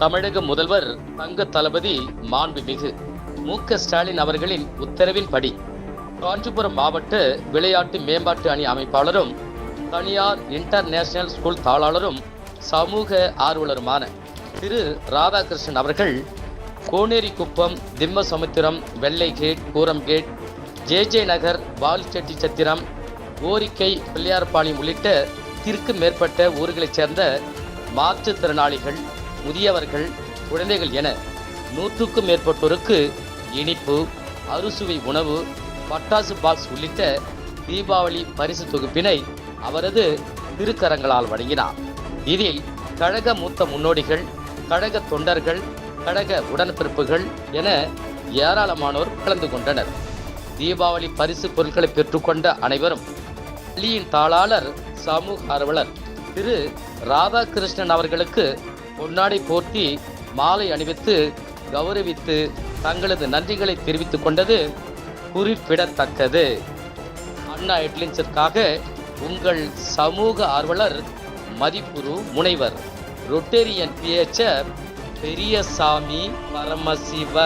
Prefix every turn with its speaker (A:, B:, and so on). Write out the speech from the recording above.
A: தமிழக முதல்வர் தங்க தளபதி மாண்புமிகு மு க ஸ்டாலின் அவர்களின் உத்தரவின்படி காஞ்சிபுரம் மாவட்ட விளையாட்டு மேம்பாட்டு அணி அமைப்பாளரும் தனியார் இன்டர்நேஷனல் ஸ்கூல் தாளாளரும் சமூக ஆர்வலருமான திரு ராதாகிருஷ்ணன் அவர்கள் கோனேரிக்குப்பம் திம்மசமுத்திரம் வெள்ளைகேட் கூரம்கேட் ஜே ஜே நகர் வால்செட்டி சத்திரம் ஓரிக்கை பிள்ளையார்பாளையம் உள்ளிட்ட திற்கு மேற்பட்ட ஊர்களைச் சேர்ந்த மாற்றுத்திறனாளிகள் முதியவர்கள் குழந்தைகள் என நூற்றுக்கும் மேற்பட்டோருக்கு இனிப்பு அறுசுவை உணவு பட்டாசு பாக்ஸ் உள்ளிட்ட தீபாவளி பரிசு தொகுப்பினை அவரது திருக்கரங்களால் வழங்கினார். இதில் கழக மூத்த முன்னோடிகள் கழக தொண்டர்கள் கழக உடன்பிறப்புகள் என ஏராளமானோர் கலந்து கொண்டனர். தீபாவளி பரிசு பொருட்களை பெற்றுக்கொண்ட அனைவரும் பள்ளியின் தாளாளர் சமூக ஆர்வலர் திரு ராதாகிருஷ்ணன் அவர்களுக்கு பொன்னாடை போர்த்தி மாலை அணிவித்து கௌரவித்து தங்களது நன்றிகளை தெரிவித்துக் கொண்டது குறிப்பிடத்தக்கது. அண்ணா ஹெட்லின்ஸிற்காக உங்கள் சமூக ஆர்வலர் மதிப்புரு முனைவர் ரொட்டேரியன் பிஹெச்எஃப் பெரியசாமி பரமசிவ.